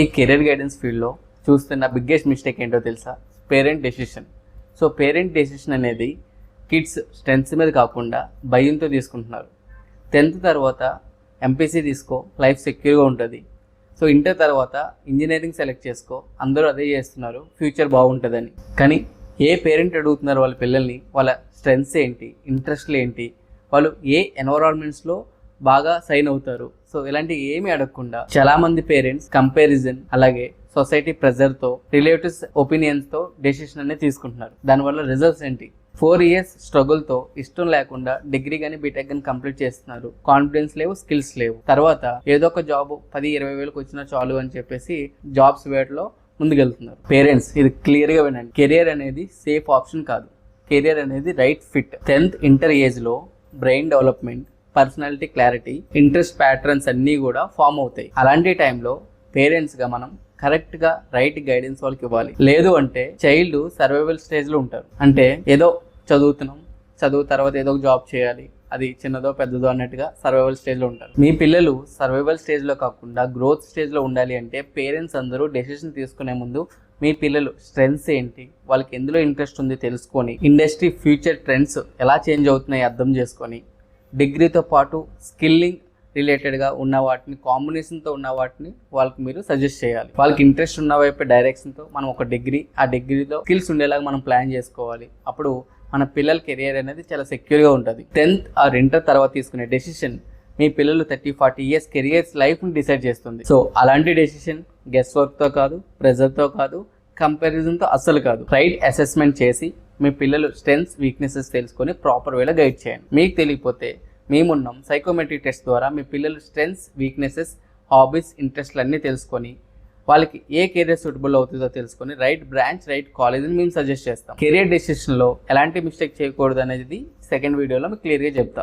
ఈ career guidance ఫీల్డ్లో చూస్తున్న బిగ్గెస్ట్ మిస్టేక్ ఏంటో తెలుసా? Parent decision so parent decision అనేది కిడ్స్ స్ట్రెంత్స్ మీద కాకుండా భయంతో తీసుకుంటున్నారు. టెన్త్ తర్వాత ఎంపీసీ తీసుకో లైఫ్ సెక్యూర్గా ఉంటుంది. సో ఇంటర్ తర్వాత ఇంజనీరింగ్ సెలెక్ట్ చేసుకో అందరూ అదే చేస్తున్నారు ఫ్యూచర్ బాగుంటుందని. కానీ ఏ పేరెంట్ అడుగుతున్నారు వాళ్ళ పిల్లల్ని వాళ్ళ స్ట్రెంగ్స్ ఏంటి ఇంట్రెస్ట్లు ఏంటి వాళ్ళు ఏ ఎన్వరాన్మెంట్స్లో బాగా సైన్ అవుతారు. సో ఇలాంటి ఏమీ అడగకుండా చాలా మంది పేరెంట్స్ కంపారిజన్ అలాగే సొసైటీ ప్రెజర్తో రిలేటివ్స్ ఒపీనియన్స్తో డెసిషన్ అనేది తీసుకుంటున్నారు. దానివల్ల రిజల్ట్స్ ఏంటి? ఫోర్ ఇయర్స్ స్ట్రగుల్తో ఇష్టం లేకుండా డిగ్రీ కానీ బీటెక్ కానీ కంప్లీట్ చేస్తున్నారు. కాన్ఫిడెన్స్ లేవు స్కిల్స్ లేవు. తర్వాత ఏదో ఒక జాబ్ పది ఇరవై వేలకు వచ్చినా చాలు అని చెప్పేసి జాబ్స్ వేటలో ముందుకెళ్తున్నారు. పేరెంట్స్ ఇది క్లియర్గా వినండి. కెరియర్ అనేది సేఫ్ ఆప్షన్ కాదు. కెరియర్ అనేది రైట్ ఫిట్. టెన్త్ ఇంటర్ ఏజ్లో brain development personality clarity interest patterns అన్నీ కూడా ఫామ్ అవుతాయి. అలాంటి టైంలో పేరెంట్స్గా మనం కరెక్ట్గా రైట్ గైడెన్స్ వాళ్ళకి ఇవ్వాలి. లేదు అంటే చైల్డ్ సర్వైవల్ స్టేజ్లో ఉంటారు. అంటే ఏదో చదువుతున్నాం చదువు తర్వాత ఏదో ఒక జాబ్ చేయాలి అది చిన్నదో పెద్దదో అన్నట్టుగా సర్వైవల్ స్టేజ్లో ఉంటారు. మీ పిల్లలు సర్వైవల్ స్టేజ్లో కాకుండా గ్రోత్ స్టేజ్లో ఉండాలి అంటే పేరెంట్స్ అందరూ డెసిషన్ తీసుకునే ముందు మీ పిల్లలు స్ట్రెంగ్స్ ఏంటి వాళ్ళకి ఎందులో ఇంట్రెస్ట్ ఉంది తెలుసుకొని ఇండస్ట్రీ ఫ్యూచర్ ట్రెండ్స్ ఎలా చేంజ్ అవుతున్నాయి అర్థం చేసుకొని డిగ్రీతో పాటు స్కిల్లింగ్ రిలేటెడ్గా ఉన్న వాటిని కాంబినేషన్తో ఉన్న వాటిని వాళ్ళకి మీరు సజెస్ట్ చేయాలి. వాళ్ళకి ఇంట్రెస్ట్ ఉన్న వైపు డైరెక్షన్తో మనం ఒక డిగ్రీ ఆ డిగ్రీలో స్కిల్స్ ఉండేలాగా మనం ప్లాన్ చేసుకోవాలి. అప్పుడు మన పిల్లల కెరియర్ అనేది చాలా సెక్యూర్గా ఉంటుంది. టెన్త్ ఆర్ ఇంటర్ తర్వాత తీసుకునే డెసిషన్ మీ పిల్లలు థర్టీ ఫార్టీ ఇయర్స్ కెరియర్స్ లైఫ్ని డిసైడ్ చేస్తుంది. సో అలాంటి డెసిషన్ గెస్ వర్క్తో కాదు ప్రెజర్తో కాదు కంపారిజన్తో అస్సలు కాదు. రైట్ అసెస్మెంట్ చేసి మీ పిల్లలు స్ట్రెంగ్స్ వీక్నెసెస్ తెలుసుకొని ప్రాపర్ వేలో గైడ్ చేయండి. మీకు తెలియకపోతే మేమున్నాం సైకోమెట్రిక్ టెస్ట్ ద్వారా మీ పిల్లలు స్ట్రెంగ్స్ వీక్నెసెస్ హాబీస్ ఇంట్రెస్ట్లు అన్నీ తెలుసుకొని వాళ్ళకి ఏ కెరియర్ సూటబుల్ అవుతుందో తెలుసుకొని రైట్ బ్రాంచ్ రైట్ కాలేజీని మేము సజెస్ట్ చేస్తాం. కెరియర్ డెసిషన్లో ఎలాంటి మిస్టేక్ చేయకూడదు అనేది సెకండ్ వీడియోలో మీకు క్లియర్గా చెప్తా.